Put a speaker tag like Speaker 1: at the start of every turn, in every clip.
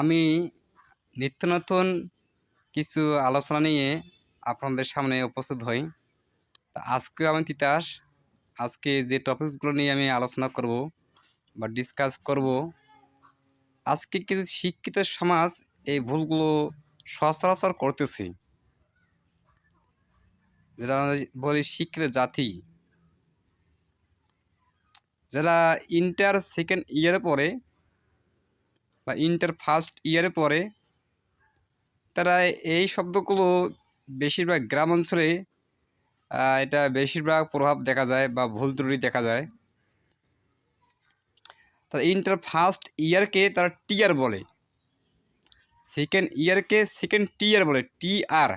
Speaker 1: আমি নিত্য নতুন কিছু আলোচনা নিয়ে আপনাদের সামনে উপস্থিত হই। আজকে আমি তিতাস, আজকে যে টপিকসগুলো নিয়ে আমি আলোচনা করব বা ডিসকাস করব, আজকে কিছু শিক্ষিত সমাজ এই ভুলগুলো সচরাচর করতেছি? যেটা বলি শিক্ষিত জাতি, যারা ইন্টার সেকেন্ড ইয়ারে পড়ে বা ইন্টার ফার্স্ট ইয়ারে পড়ে তারা এই শব্দগুলো বেশিরভাগ গ্রাম অঞ্চলে এটা বেশিরভাগ প্রভাব দেখা যায় বা ভুল ত্রুটি দেখা যায়। তারা ইন্টার ফার্স্ট ইয়ারকে তারা টিয়ার বলে। সেকেন্ড ইয়ারকে সেকেন্ড টিয়ার বলে টি আর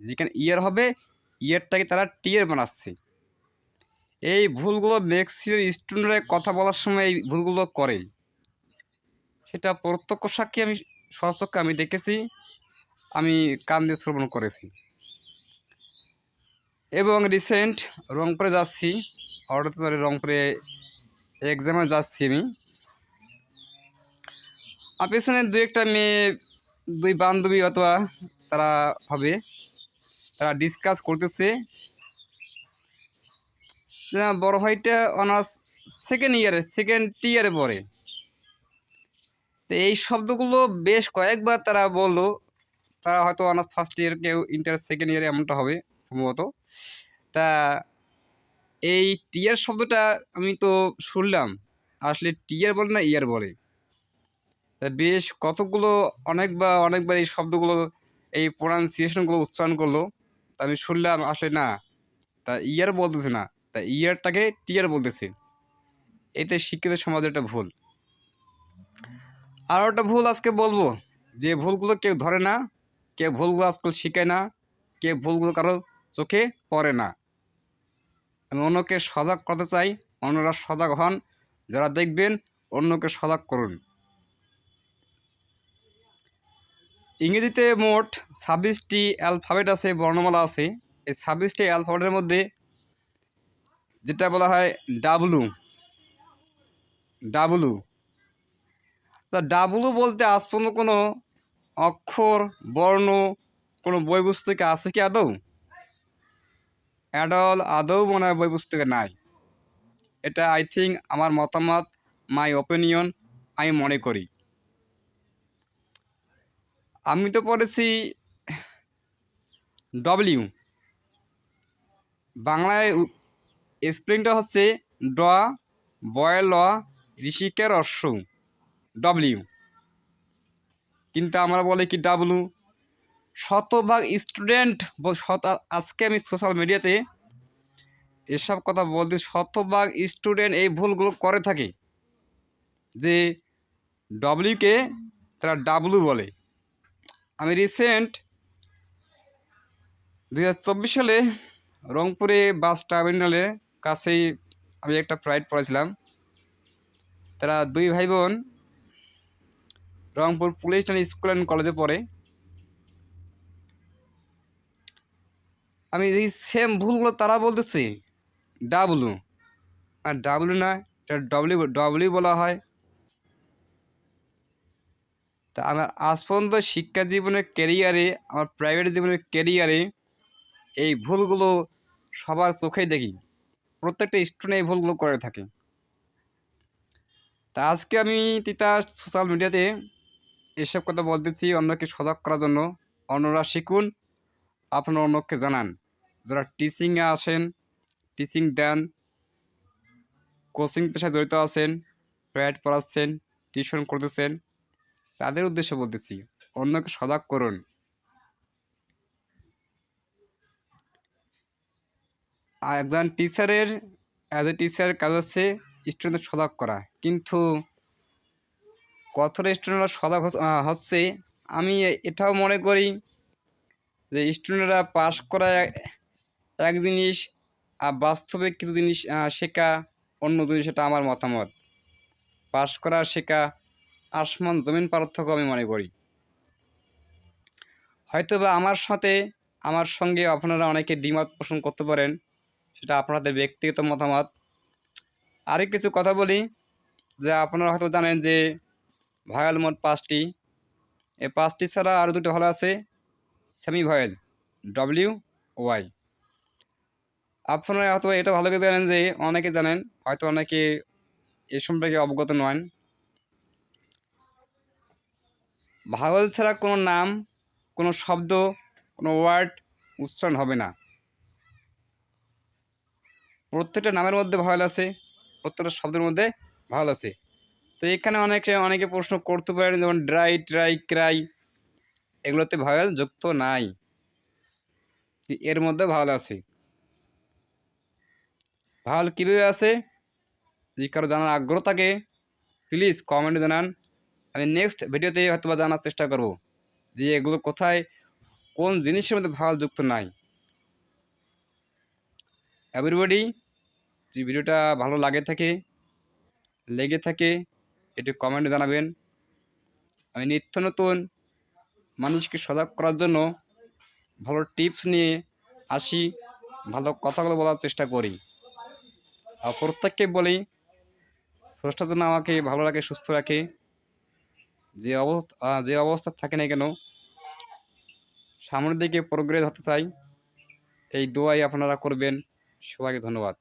Speaker 1: যেখানে ইয়ার হবে, ইয়ারটাকে তারা টিয়ার বানাচ্ছে। এই ভুলগুলো ম্যাক্সিমাম স্টুডেন্টরা কথা বলার সময় এই ভুলগুলো করে। সেটা প্রত্যক্ষ সাক্ষী আমি সচক্ষে আমি দেখেছি, আমি কান দিয়ে শ্রবণ করেছি। এবং রিসেন্ট রংপুরে যাচ্ছি ধরে রংপুরে এক্সামে যাচ্ছি আমি। আর পেছনে দু একটা মেয়ে, দুই বান্ধবী অথবা তারা হবে, তারা ডিসকাস করতেছে। বড় ভাইটা অনার্স সেকেন্ড ইয়ারে সেকেন্ড ইয়ারে পড়ে। তো এই শব্দগুলো বেশ কয়েকবার তারা বলল। তারা হয়তো অনার্স ফার্স্ট ইয়ার কেউ ইন্টার সেকেন্ড ইয়ারে এমনটা হবে সম্ভবত। তা এই টিয়ার শব্দটা আমি তো শুনলাম, আসলে টিয়ার বলে না ইয়ার বলে? তা বেশ কতগুলো অনেকবার অনেকবার এই শব্দগুলো, এই প্রোনাউন্সিয়েশনগুলো উচ্চারণ করল। তা আমি শুনলাম, আসলে না, তা ইয়ার বলতেছে না, তা ইয়ারটাকে টিয়ার বলতেছে। এতে শিক্ষিত সমাজের একটা ভুল। আর একটা ভুল আজকে বলব, যে ভুলগুলো কেউ ধরে না, কেউ ভুলগুলো আজকাল শিখায় না, কেউ ভুলগুলো কারও চোখে পড়ে না। আমি অন্যকে সজাগ করতে চাই, অন্যরা সজাগ হন, যারা দেখবেন অন্যকে সজাগ করুন। ইংরেজিতে মোট ছাব্বিশটি অ্যালফাবেট আছে, বর্ণমালা আছে। এই ছাব্বিশটি অ্যালফাবেটের মধ্যে যেটা বলা হয় ডাবলু ডাবলু। তা ডাবলু বলতে আজ পর্যন্ত কোনো অক্ষর, বর্ণ, কোনো বই পুস্তকে আছে কি আদৌ? অ্যাডল আদৌ মনে হয় বই পুস্তকে নাই। এটা আই থিঙ্ক আমার মতামত মাই ওপিনিয়ন আমি মনে করি। আমি তো পড়েছি ডব্লিউ বাংলায় স্প্রিংটা হচ্ছে ড, বয়, ল, ঋষিকের অশ্ব। ডব্লিউ কিন্তু আমরা বলি কি ডাবলু শতভাগ স্টুডেন্ট আজকে আমি সোশ্যাল মিডিয়াতে এসব কথা বলতে শতভাগ স্টুডেন্ট এই ভুলগুলো করে থাকে। যে ডব্লিউকে তারা ডাবলু বলে। আমি রিসেন্ট দু হাজার চব্বিশ সালে রংপুরে বাস টার্মিনালের কাছেই আমি একটা ফ্লাইট পড়েছিলাম। তারা দুই ভাই বোন রংপুর পুলিশ স্কুল অ্যান্ড কলেজে পড়ে। আমি এই সেম ভুলগুলো তারা বলতেছে ডাবলু আর ডাবলু না, এটা ডব্লিউ ডব্লিউ বলা হয়। তা আমার আজ পর্যন্ত শিক্ষা জীবনের ক্যারিয়ারে আমার প্রাইভেট জীবনের ক্যারিয়ারে এই ভুলগুলো সবার চোখেই দেখি। প্রত্যেকটা স্টুডেন্ট এই ভুলগুলো করে থাকে। তা আজকে আমি তিতা সোশ্যাল মিডিয়াতে এসব কথা বলতেছি অন্যকে সজাগ করার জন্য। অন্যরা শিখুন, আপনারা অন্যকে জানান। যারা টিচিংয়ে আসেন টিচিং দেন কোচিং পেশায় জড়িত আছেন প্রাইভেট পড়াচ্ছেন টিউশন করতেছেন, তাদের উদ্দেশ্যে বলতেছি, অন্যকে সজাগ করুন। একজন টিচারের অ্যাজ এ টিচারের কাজ হচ্ছে স্টুডেন্টদের সজাগ করা। কিন্তু কতটা স্টুডেন্টরা সজাগ হচ- হচ্ছে, আমি এটাও মনে করি যে স্টুডেন্টরা পাশ করা এক- জিনিস আর বাস্তবে কিছু জিনিস শেখা অন্য জিনিস এটা আমার মতামত। পাশ করা, শেখা, আসমান, জমিন পার্থক্য আমি মনে করি। হয়তো বা আমার সাথে, আমার সঙ্গে আপনারা অনেকে দ্বিমত পোষণ করতে পারেন, সেটা আপনাদের ব্যক্তিগত মতামত। আরেক কিছু কথা বলি, যে আপনারা হয়তো জানেন যে ভাগাল মোট পাঁচটি। এই পাঁচটি ছাড়া আরও দুটো ভালো আছে। সেমি ভয়েল ডব্লিউ ওয়াই আপনারা হয়তো এটা ভালো করে জানেন যে অনেকে জানেন, হয়তো অনেকে এ সম্পর্কে অবগত নন। ভাওয়েল ছাড়া কোনো নাম, কোনো শব্দ, কোনো ওয়ার্ড উচ্চারণ হবে না। প্রত্যেকটা নামের মধ্যে ভাওয়েল আছে, প্রত্যেকটা শব্দের মধ্যে ভাওয়েল আছে। তো এখানে অনেকে অনেকে প্রশ্ন করতে পারেন, যেমন ড্রাই, ট্রাই, ক্রাই, এগুলোতে ভাওয়েল যুক্ত নাই। এর মধ্যে ভাওয়েল আছে। ভাওয়েল কীভাবে আছে? যদি কারও জানার আগ্রহ থাকে প্লিজ কমেন্টে জানান। আমি নেক্সট ভিডিওতে হয়তো বা জানার চেষ্টা করব যে এগুলো কোথায়, কোন জিনিসের মধ্যে ভাওয়াল যুক্ত নাই। এভরিবডি যে ভিডিওটা ভালো লাগে থাকে, লেগে থাকে একটু কমেন্টে জানাবেন। আমি নিত্য নতুন মানুষকে সজাগ করার জন্য ভালো টিপস নিয়ে আসি, ভালো কথাগুলো বলার চেষ্টা করি। আর প্রত্যেককে বলি, স্রষ্টার জন্য আমাকে ভালো রাখে, সুস্থ রাখে। যে অবস্থা যে অবস্থা থাকে না কেন, সামনের দিকে প্রোগ্রেস হতে চাই। এই দোয়াই আপনারা করবেন। সবাইকে ধন্যবাদ।